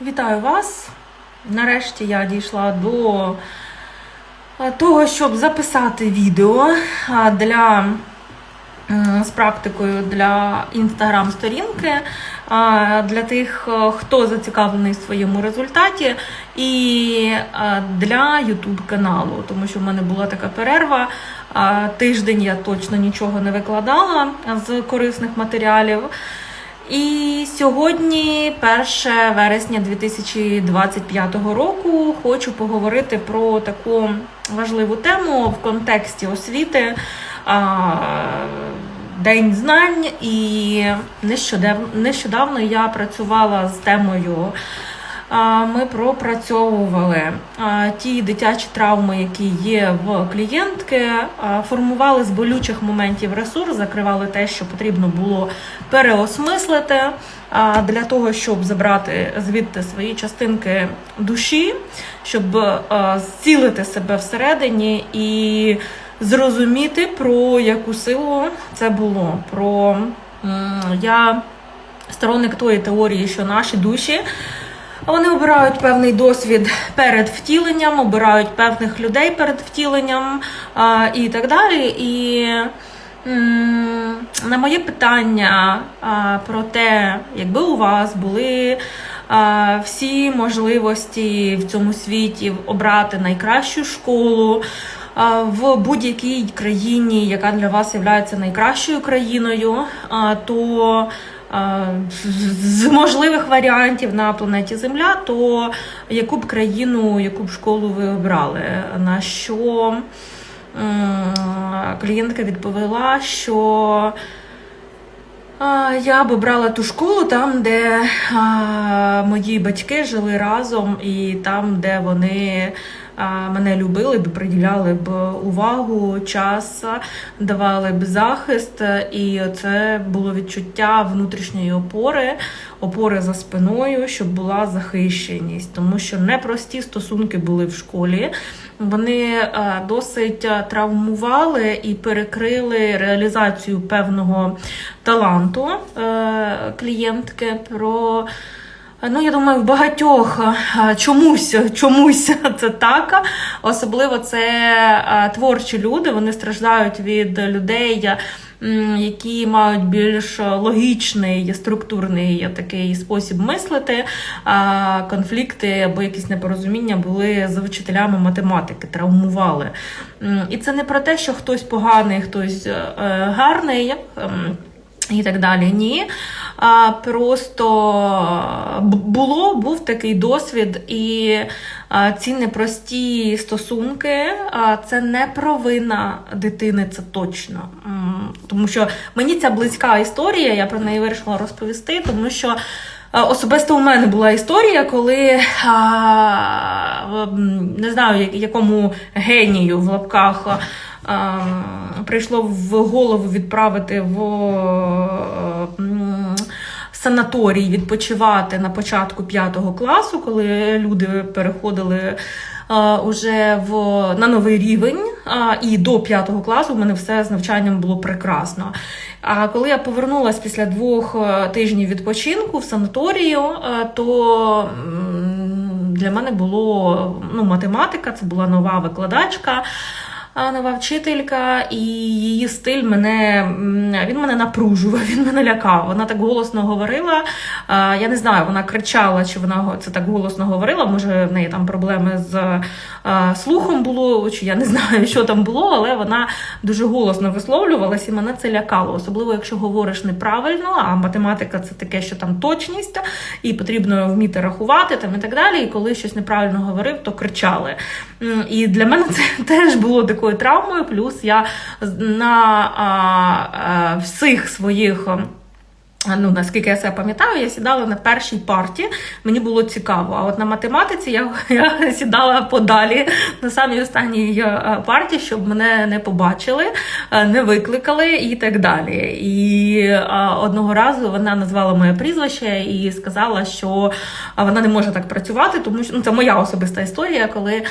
Вітаю вас! Нарешті я дійшла до е, того, щоб записати відео е, для, з практикою для інстаграм-сторінки е, для тих, хто зацікавлений в своєму результаті, і для YouTube каналу, тому що в мене була така перерва. Тиждень я точно нічого не викладала з корисних матеріалів. І сьогодні, 1 вересня 2025 року, хочу поговорити про таку важливу тему в контексті освіти. День знань, і нещодавно, я працювала з темою. Ми пропрацьовували ті дитячі травми, які є в клієнтки, формували з болючих моментів ресурс, закривали те, що потрібно було переосмислити для того, щоб забрати звідти свої частинки душі, щоб зцілити себе всередині і зрозуміти, про яку силу це було. Про я сторонник тої теорії, що наші душі. Вони обирають певний досвід перед втіленням, обирають певних людей перед втіленням і так далі. І на моє питання про те, якби у вас були всі можливості в цьому світі обрати найкращу школу. В будь-якій країні, яка для вас є найкращою країною, то з з можливих варіантів на планеті Земля, то яку б країну, яку б школу ви обрали? На що клієнтка відповіла, що я б обрала ту школу там, де мої батьки жили разом, і там, де вони мене любили б, приділяли б увагу, час, давали б захист, і це було відчуття внутрішньої опори, опори за спиною, щоб була захищеність, тому що непрості стосунки були в школі. Вони досить травмували і перекрили реалізацію певного таланту е, клієнтки. Про Ну, я думаю, в багатьох е, чомусь чомусь це так. Особливо це е, творчі люди. Вони страждають від людей, які мають більш логічний, структурний такий спосіб мислити. Конфлікти або якісь непорозуміння були з вчителями математики, травмували. І це не про те, що хтось поганий, хтось е, гарний. і так далі. Ні. Просто було, був такий досвід, і ці непрості стосунки це не провина дитини, це точно. Тому що мені ця близька історія, я про неї вирішила розповісти, тому що. Особисто у мене була історія, коли а, не знаю, якому генію в лапках а, прийшло в голову відправити в санаторій відпочивати на початку п'ятого класу, коли люди переходили. Уже в на новий рівень, і до п'ятого класу в мене все з навчанням було прекрасно. А коли я повернулася після двох е, тижнів відпочинку в санаторію, е, то для мене було ну, математика, це була нова викладачка нова вчителька, і її стиль мене він мене напружував, він мене лякав. Вона так голосно говорила. Я не знаю, вона кричала, чи вона це так голосно говорила. Може, в неї там проблеми з слухом було, чи я не знаю, що там було, але вона дуже голосно висловлювалася, і мене це лякало. Особливо, якщо говориш неправильно, а математика це таке, що там точність, і потрібно вміти рахувати там і так далі. І коли щось неправильно говорив, то кричали. І для мене це теж було такою травмою. Плюс я на а, а, всіх своїх. Ну, наскільки я себе пам'ятаю, я сідала на першій парті, мені було цікаво. А от на математиці я, я сідала подалі на самій останній е, парті, щоб мене не побачили, е, не викликали і так далі. І одного разу вона назвала моє прізвище і сказала, що вона не може так працювати, тому що ну, це моя особиста історія, коли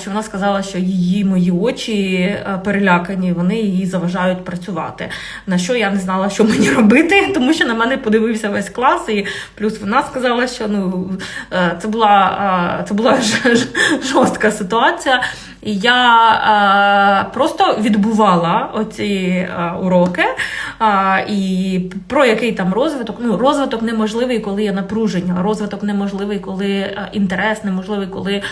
що вона сказала, що її мої очі е, перелякані, вони їй заважають працювати. На що я не знала, що мені робити, тому що на мене подивився весь клас, і плюс вона сказала, що ну е, це була е, це була жорстка ситуація. І я е, просто відбувала оці уроки, і про який там розвиток. Ну, розвиток неможливий, коли є напруження, розвиток неможливий, коли інтерес, неможливий, коли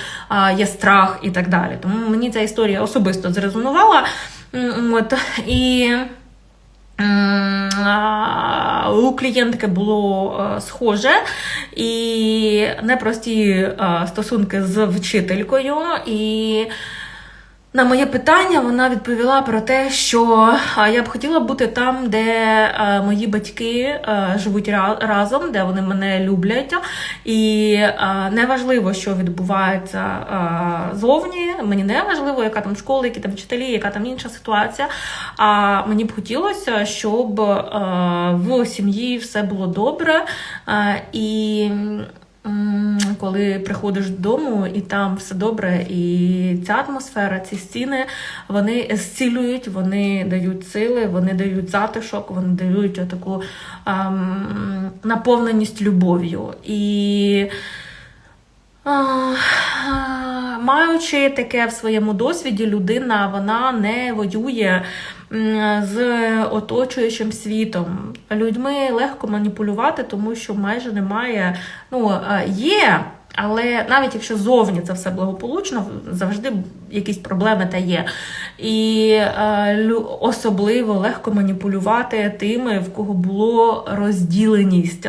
є страх і так далі. Тому мені ця історія особисто зрезонувала. От, і у клієнтки було е, схоже і непрості е, стосунки з вчителькою. І на моє питання вона відповіла про те, що я б хотіла бути там, де мої батьки живуть ра- разом, де вони мене люблять. І неважливо, що відбувається зовні. Мені не важливо, яка там школа, які там вчителі, яка там інша ситуація. А мені б хотілося, щоб в сім'ї все було добре. І коли приходиш додому і там все добре, і ця атмосфера, ці стіни, вони зцілюють, вони дають сили, вони дають затишок, вони дають таку ем, наповненість любов'ю. І а, маючи таке в своєму досвіді, людина вона не воює з оточуючим світом. Людьми легко маніпулювати, тому що майже немає. Ну, е, є. Але навіть якщо зовні це все благополучно, завжди якісь проблеми та є. І е, особливо легко маніпулювати тими, в кого було розділеність,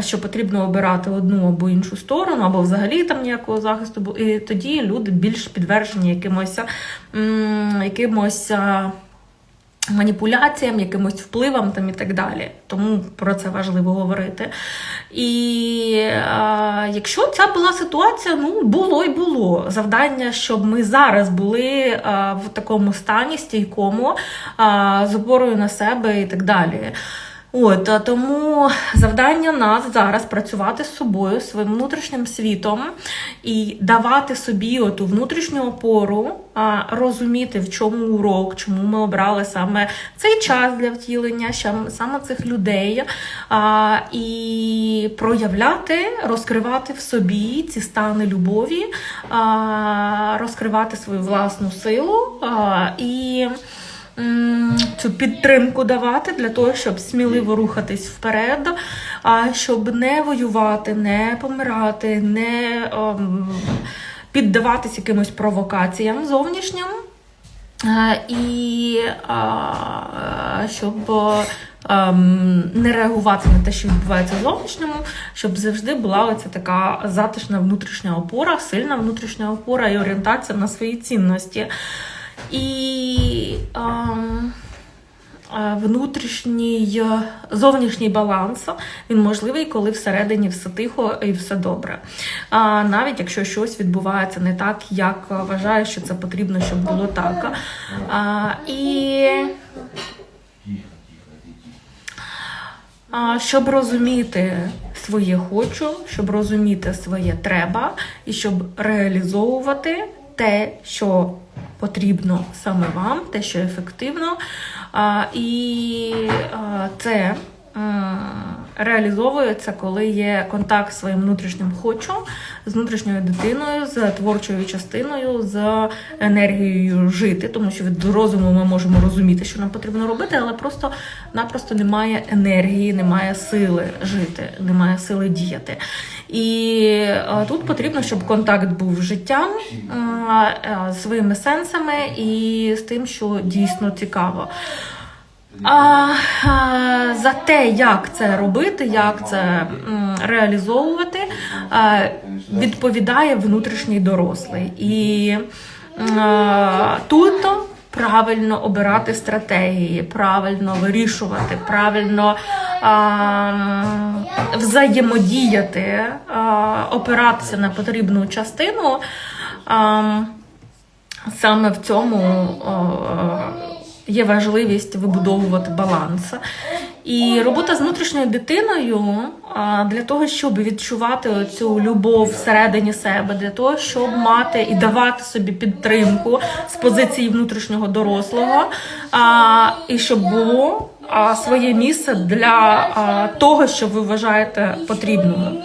що потрібно обирати одну або іншу сторону, або взагалі там ніякого захисту. І тоді люди більш підтверджені якимось, якимось. Маніпуляціям, якимось впливам там і так далі. Тому про це важливо говорити. І а, якщо ця була ситуація, ну було й було завдання, щоб ми зараз були а, в такому стані стійкому, а, з опорою на себе і так далі. От тому завдання нас зараз працювати з собою, своїм внутрішнім світом і давати собі оту внутрішню опору, розуміти, в чому урок, чому ми обрали саме цей час для втілення, саме цих людей, і проявляти, розкривати в собі ці стани любові, розкривати свою власну силу і цю підтримку давати для того, щоб сміливо рухатись вперед, а щоб не воювати, не помирати, не ем, піддаватись якимось провокаціям зовнішнім. І а, щоб ем, не реагувати на те, що відбувається в зовнішньому, щоб завжди була оця така затишна внутрішня опора, сильна внутрішня опора і орієнтація на свої цінності. І ем, е, внутрішній е, зовнішній баланс він можливий, коли всередині все тихо і все добре. А навіть якщо щось відбувається не так, як вважаю, що це потрібно, щоб було так. А, і а, щоб розуміти своє хочу, щоб розуміти своє треба, і щоб реалізовувати те, що потрібно саме вам, те, що ефективно. І це реалізовується, коли є контакт з своїм внутрішнім хочу, з внутрішньою дитиною, з творчою частиною, з енергією жити, тому що від розуму ми можемо розуміти, що нам потрібно робити, але просто-напросто немає енергії, немає сили жити, немає сили діяти. І е, тут потрібно, щоб контакт був з життям, е, е, своїми сенсами і з тим, що дійсно цікаво. А, а, за те, як це робити, як це реалізовувати, відповідає внутрішній дорослий. І тут правильно обирати стратегії, правильно вирішувати, правильно а, взаємодіяти, а, опиратися на потрібну частину. А, саме в цьому е, є важливість вибудовувати баланс. І робота з внутрішньою дитиною для того, щоб відчувати цю любов всередині себе, для того, щоб мати і давати собі підтримку з позиції внутрішнього дорослого, і щоб було своє місце для того, що ви вважаєте потрібним.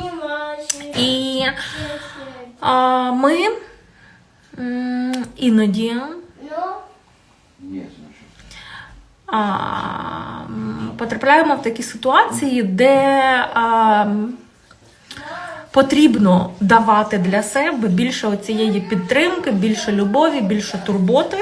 І ми іноді Ні, значить. А, потрапляємо в такі ситуації, де а, потрібно давати для себе більше цієї підтримки, більше любові, більше турботи,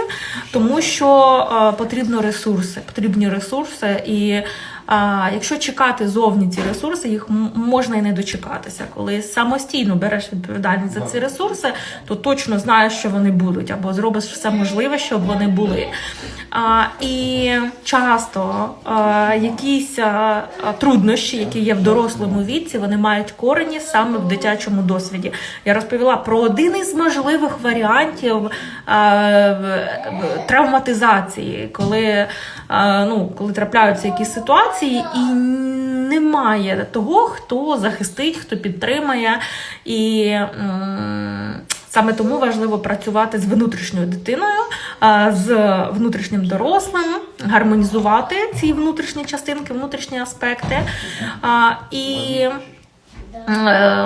тому що а, потрібно ресурси, потрібні ресурси. І а, якщо чекати зовні ці ресурси, їх можна і не дочекатися. Коли самостійно береш відповідальність за ці ресурси, то точно знаєш, що вони будуть, або зробиш все можливе, щоб вони були. А, і часто а, якісь а, труднощі, які є в дорослому віці, вони мають корені саме в дитячому досвіді. Я розповіла про один із можливих варіантів а, травматизації, коли, а, ну, коли трапляються якісь ситуації і немає того, хто захистить, хто підтримає. І саме тому важливо працювати з внутрішньою дитиною, з внутрішнім дорослим, гармонізувати ці внутрішні частинки, внутрішні аспекти. І е,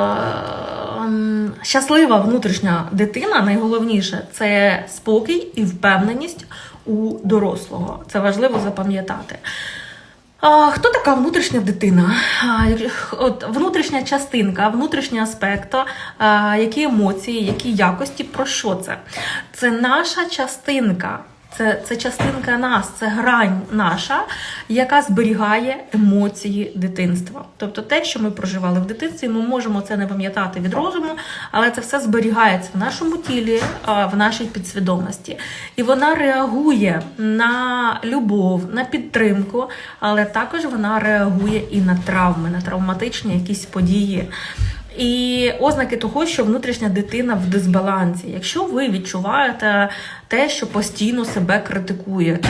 щаслива внутрішня дитина найголовніше це спокій і впевненість у дорослого. Це важливо запам'ятати. Хто така внутрішня дитина? От внутрішня частинка, внутрішній аспект, які емоції, які якості, про що це? Це наша частинка. Це, це частинка нас, це грань наша, яка зберігає емоції дитинства. Тобто те, що ми проживали в дитинстві, ми можемо це не пам'ятати від розуму, але це все зберігається в нашому тілі, в нашій підсвідомості. І вона реагує на любов, на підтримку, але також вона реагує і на травми, на травматичні якісь події. І ознаки того, що внутрішня дитина в дисбалансі. Якщо ви відчуваєте те, що постійно себе критикуєте,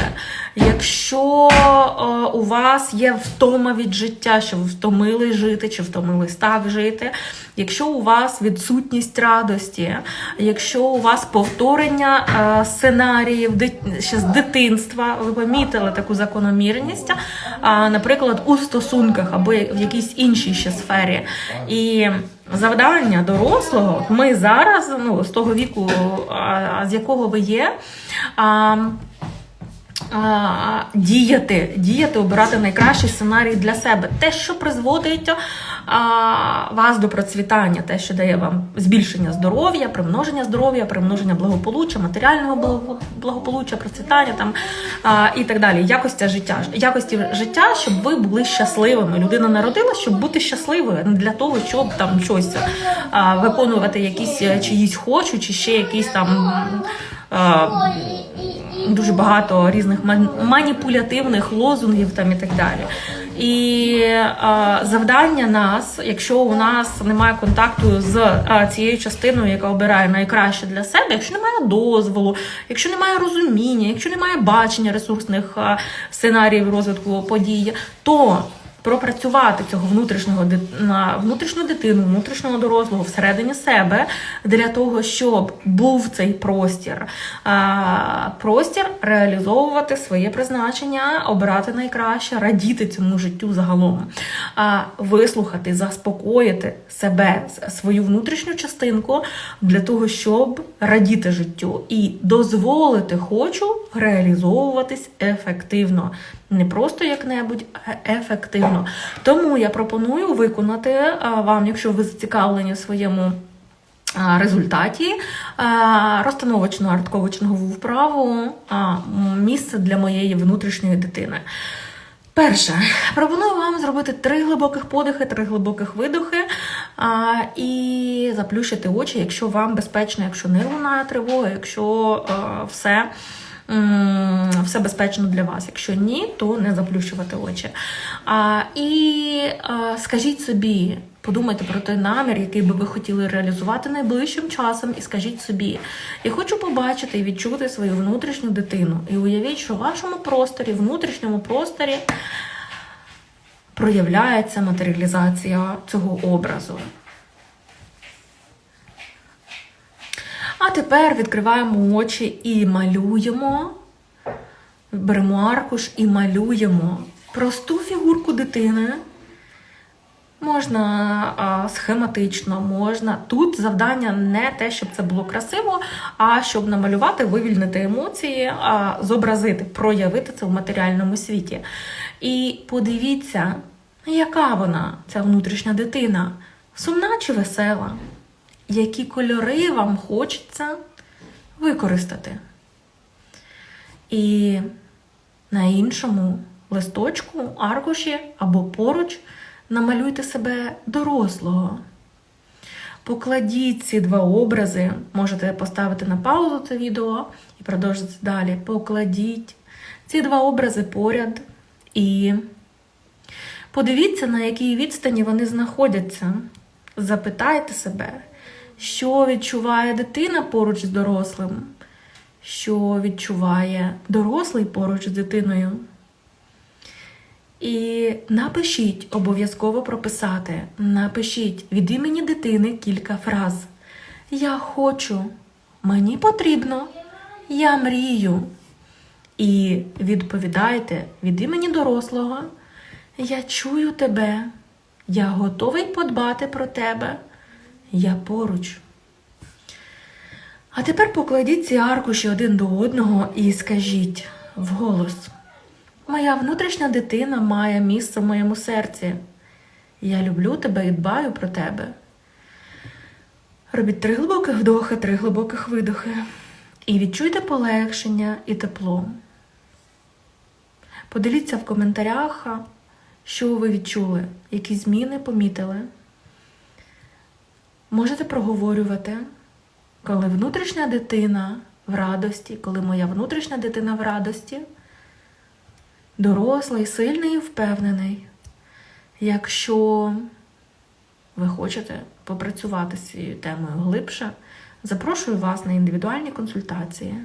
якщо е, у вас є втома від життя, що ви втомили жити, чи втомились так жити, якщо у вас відсутність радості, якщо у вас повторення е, сценаріїв ще з дитинства, ви помітили таку закономірність, наприклад, у стосунках або в якійсь іншій ще сфері. І завдання дорослого, ми зараз, ну, з того віку, з якого ви є. А, діяти, діяти, обирати найкращий сценарій для себе. Те, що призводить вас до процвітання, те, що дає вам збільшення здоров'я, примноження здоров'я, примноження благополуччя, матеріального благополуччя, процвітання там і так далі. Якості життя, якості життя, щоб ви були щасливими. Людина народилась, щоб бути щасливою, для того, щоб там щось виконувати, якісь е, чиїсь хочу, чи ще якісь там. Дуже багато різних ман- маніпулятивних лозунгів там і так далі. І е, завдання нас, якщо у нас немає контакту з е, цією частиною, яка обирає найкраще для себе, якщо немає дозволу, якщо немає розуміння, якщо немає бачення ресурсних е, сценаріїв розвитку подій, то пропрацювати цього внутрішнього на внутрішню дитину, внутрішнього дорослого всередині себе для того, щоб був цей простір, простір реалізовувати своє призначення, обирати найкраще, радіти цьому життю загалом, вислухати, заспокоїти себе, свою внутрішню частинку для того, щоб радіти життю. І дозволити хочу реалізовуватись ефективно. Не просто як-небудь, а ефективно. Тому я пропоную виконати вам, якщо ви зацікавлені в своєму результаті а, розстановочну артковочного вправу місце для моєї внутрішньої дитини. Перше, пропоную вам зробити три глибоких подихи, три глибоких видохи і заплющити очі, якщо вам безпечно, якщо не лунає тривога, якщо все. Все безпечно для вас. Якщо ні, то не заплющувати очі. А, і а, скажіть собі, подумайте про той намір, який би ви хотіли реалізувати найближчим часом, і скажіть собі: я хочу побачити і відчути свою внутрішню дитину. І уявіть, що в вашому просторі, внутрішньому просторі проявляється матеріалізація цього образу. А тепер відкриваємо очі і малюємо, беремо аркуш і малюємо просту фігурку дитини. Можна а, схематично, можна. Тут завдання не те, щоб це було красиво, а щоб намалювати, вивільнити емоції, а, зобразити, проявити це в матеріальному світі. І подивіться, яка вона, ця внутрішня дитина, сумна чи весела, які кольори вам хочеться використати. І на іншому листочку, аркуші або поруч намалюйте себе дорослого. Покладіть ці два образи, можете поставити на паузу це відео і продовжити далі. Покладіть ці два образи поряд і подивіться, на якій відстані вони знаходяться. Запитайте себе, що відчуває дитина поруч з дорослим, що відчуває дорослий поруч з дитиною. І напишіть, обов'язково прописати. Напишіть від імені дитини кілька фраз. Я хочу, мені потрібно, я мрію. І відповідайте від імені дорослого. Я чую тебе, я готовий подбати про тебе. Я поруч. А тепер покладіть ці аркуші один до одного і скажіть вголос. Моя внутрішня дитина має місце в моєму серці. Я люблю тебе і дбаю про тебе. Робіть три глибоких вдохи, три глибоких видохи. І відчуйте полегшення і тепло. Поділіться в коментарях, що ви відчули, які зміни помітили. Можете проговорювати, коли внутрішня дитина в радості, коли моя внутрішня дитина в радості дорослий, сильний і впевнений. Якщо ви хочете попрацювати з цією темою глибше, запрошую вас на індивідуальні консультації.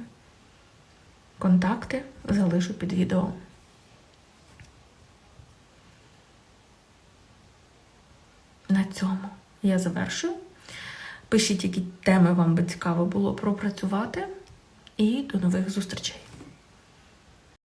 Контакти залишу під відео. На цьому я завершую. Пишіть, які теми вам би цікаво було пропрацювати. І до нових зустрічей!